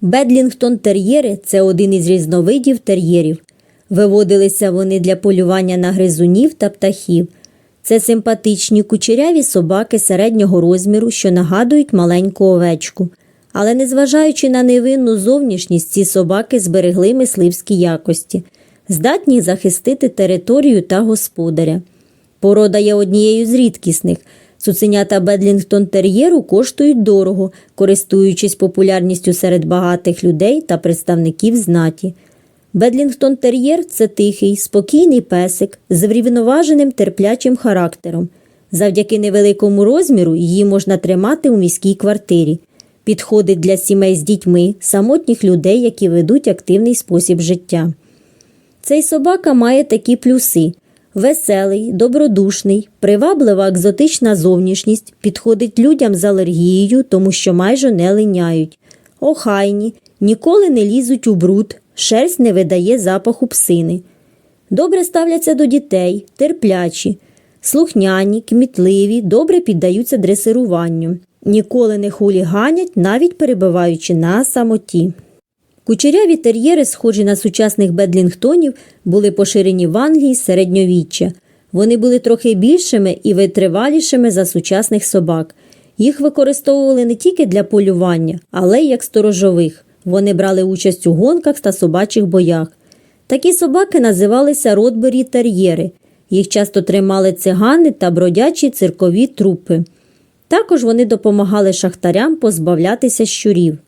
Бедлінгтон тер'єри це один із різновидів тер'єрів. Виводилися вони для полювання на гризунів та птахів. Це симпатичні кучеряві собаки середнього розміру, що нагадують маленьку овечку. Але незважаючи на невинну зовнішність, ці собаки зберегли мисливські якості, здатні захистити територію та господаря. Порода є однією з рідкісних. Цуценята Бедлінгтон тер'єру коштують дорого, користуючись популярністю серед багатих людей та представників знаті. Бедлінгтон тер'єр це тихий, спокійний песик з врівноваженим терплячим характером. Завдяки невеликому розміру її можна тримати у міській квартирі. Підходить для сімей з дітьми, самотніх людей, які ведуть активний спосіб життя. Цей собака має такі плюси: веселий, добродушний, приваблива екзотична зовнішність, підходить людям з алергією, тому що майже не линяють, охайні, ніколи не лізуть у бруд, шерсть не видає запаху псини. Добре ставляться до дітей, терплячі, слухняні, кмітливі, добре піддаються дресируванню, ніколи не хуліганять, навіть перебуваючи на самоті. Кучеряві тер'єри, схожі на сучасних бедлінгтонів, були поширені в Англії з середньовіччя. Вони були трохи більшими і витривалішими за сучасних собак. Їх використовували не тільки для полювання, але й як сторожових. Вони брали участь у гонках та собачих боях. Такі собаки називалися ротбері тер'єри. Їх часто тримали цигани та бродячі циркові трупи. Також вони допомагали шахтарям позбавлятися щурів.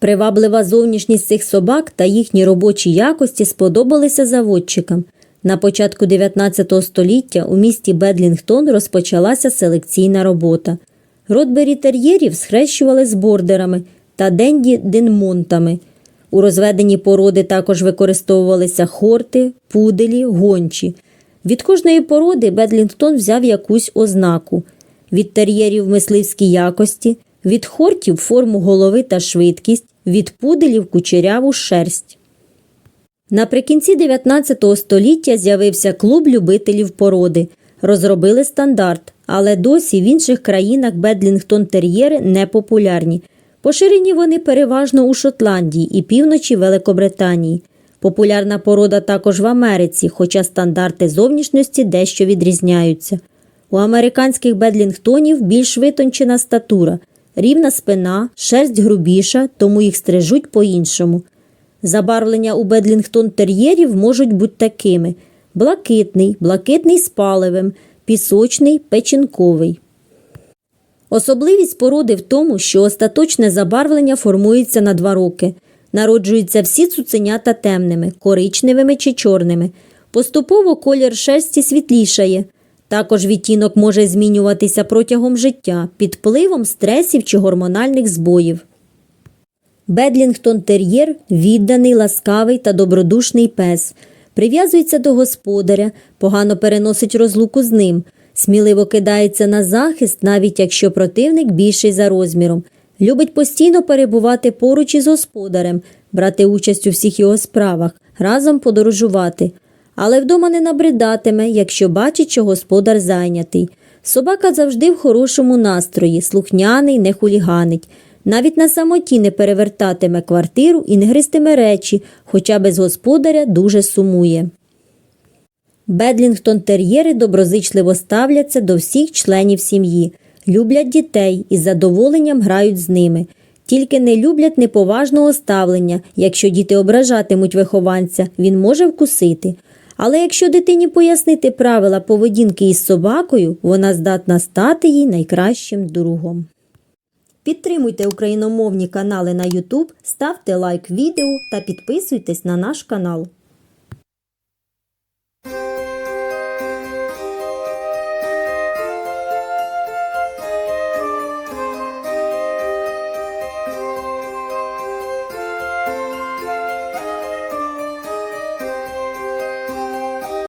Приваблива зовнішність цих собак та їхні робочі якості сподобалися заводчикам. На початку 19 століття у місті Бедлінгтон розпочалася селекційна робота. Ротбері тер'єрів схрещували з бордерами та денді денмонтами. У розведенні породи також використовувалися хорти, пуделі, гончі. Від кожної породи Бедлінгтон взяв якусь ознаку. Від тер'єрів мисливські якості, від хортів форму голови та швидкість, від пуделів кучеряву шерсть. Наприкінці 19 століття з'явився клуб любителів породи. Розробили стандарт, але досі в інших країнах Бедлінгтон тер'єри не популярні. Поширені вони переважно у Шотландії і півночі Великобританії. Популярна порода також в Америці, хоча стандарти зовнішності дещо відрізняються. У американських бедлінгтонів більш витончена статура, рівна спина, шерсть грубіша, тому їх стрижуть по-іншому. Забарвлення у бедлінгтон тер'єрів можуть бути такими: блакитний, блакитний з паливом, пісочний, печінковий. Особливість породи в тому, що остаточне забарвлення формується на два роки. Народжуються всі цуценята темними, коричневими чи чорними. Поступово колір шерсті світлішає. Також відтінок може змінюватися протягом життя під впливом стресів чи гормональних збоїв. Бедлінгтон тер'єр відданий, ласкавий та добродушний пес. Прив'язується до господаря, погано переносить розлуку з ним, сміливо кидається на захист, навіть якщо противник більший за розміром. Любить постійно перебувати поруч із господарем, брати участь у всіх його справах, разом подорожувати. Але вдома не набридатиме, якщо бачить, що господар зайнятий. Собака завжди в хорошому настрої, слухняний, не хуліганить. Навіть на самоті не перевертатиме квартиру і не гристиме речі, хоча без господаря дуже сумує. Бедлінгтон тер'єри доброзичливо ставляться до всіх членів сім'ї, люблять дітей і з задоволенням грають з ними. Тільки не люблять неповажного ставлення. Якщо діти ображатимуть вихованця, він може вкусити. Але якщо дитині пояснити правила поведінки із собакою, вона здатна стати їй найкращим другом. Підтримуйте україномовні канали на YouTube, ставте лайк відео та підписуйтесь на наш канал.